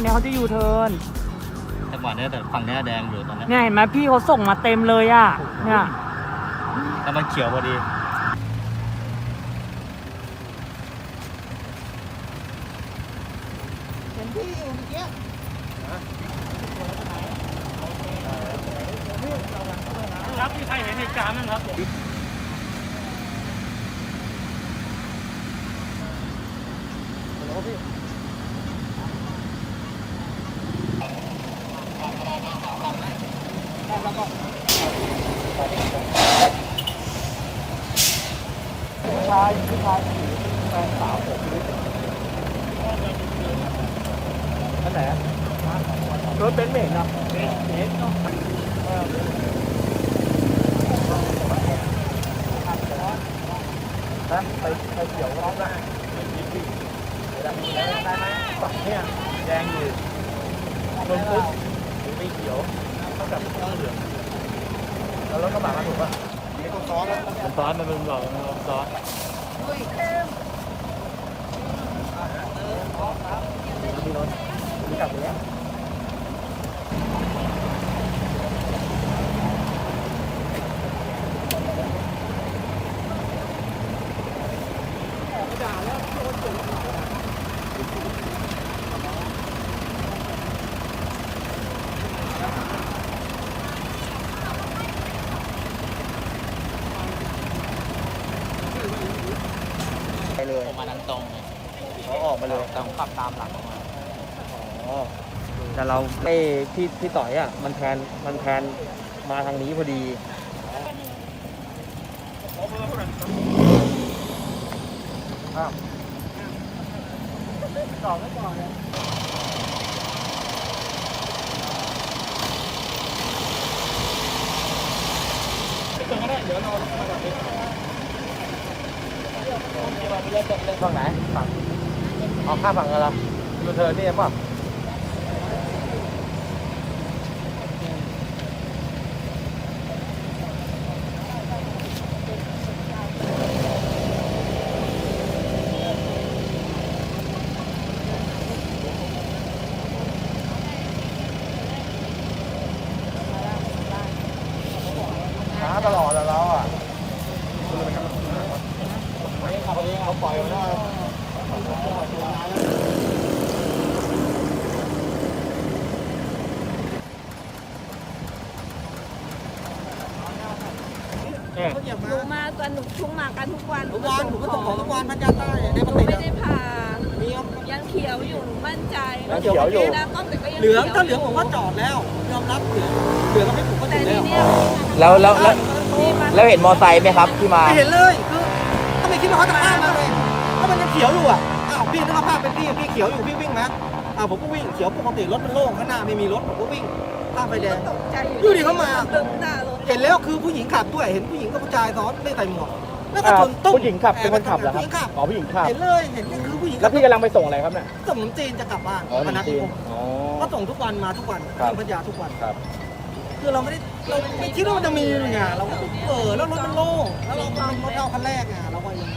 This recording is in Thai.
นนี้เขาจะยูเทิร์นจังหวะเนี้ยแต่ฝั่งเนี้ยแดงอยู่ตอนเนี้ยเนี่ยเห็นไหมพี่เขาส่งมาเต็มเลยอะเนี่ยแล้วมันเขียวพอดีเห็นพี่อยู่เมื่อกี้ครับมีใครเห็นเหตุการณ์มั้งครับ ผู้ชายผู้ชายแฟนสาวผมนั่นไหนรถเบนซ์เมกนะเบนซ์เบนซ์เนาะนะไปไปเขียวร้องได้ได้ไหมฝั่งเนี่ยแดงอยู่ลงปุ๊บไม่เขียว เท่ากับเหลืองแล้วรถกระบะมาถูกป่ะมีคนซ้อนแล้วมันซ้อนมันเป็นหลอกมันซ้อนรถมีกลับไปแล้ว ไป เลยออกมาทางตรงเลยเขาออกมาเลยแต่ผมขับตามหลังออกมาอ๋อแต่เราไอ้ที่ที่ต่อยอะ มันแทนมันแทนมาทางนี้พอดีอ้าวต่อไม่ต่อเลย ฝั่งไหนฝั่งออกข้ามฝั่งอะไรยูเทิร์นนี่ป่ะตลอดอะ เราอะเขาปล่อยมาได้เอ๊ะหนูมากันหนูชุ่มมากันทุกวันทุกวันหนูก็ส่งของทุกวันพันยาใต้ในหปนูฏิไม่ทิได้นผ่ามีครับยังเขียวอยู่หนูมั่นใจยังเขียวอยู่นะต้องแต่ก็ยังเหลืองขียวถ้าเหลืองผมก็จอดแล้วยอมรับเหลืองเหลืองก็ไม่ถูกก็แต่ถูกทีแล้วเนี้ยแล้วแล้วแล้วนี่มันแล้วเห็นมอไซค์ไหมครับที่มาไม่เห็นเลย คือถ้าไม่คิดว่าเขาจะข้ามมาเลยถ้ามันยังเขียวอยู่อะอ้าวพี่นึกว่าภาพเป็นพี่พี่เขียวอยู่พี่วิ่งนะอ้าวผมก็วิ่งเขียวปกติรถมันโล่งข้างหน้าไม่มีรถผมก็วิ่งข้ามไฟแดงตกใจอยู่ดีเข้ามาตึงหน้ารถเห็นแล้วคือผู้หญิงขับด้วยเห็นผู้หญิงกับผู้ชายซ้อนไม่ใส่หมวกแล้วก็ชนตุ้มผู้หญิงขับเป็นคนขับเหรอครับผู้หญิงขับอ๋อผู้หญิงขับเห็นเลยเห็นก็คือผู้หญิงแล้วพี่กำลังไปส่งอะไรครับเนี่ยส่งขนมจีนจะกลับบ้านอ๋อมานัดจีที่นผมอ๋อก็ส่งทุกวันมาทุกวันครับที่พัทยาทุกวันครับ คือเราไม่ได้เราไม่คิดว่ามันจะมีไงเราก็เออแล้วรถมันโล่งแล้วเราเป็นรถเราคันแรกไงเราก็ยัง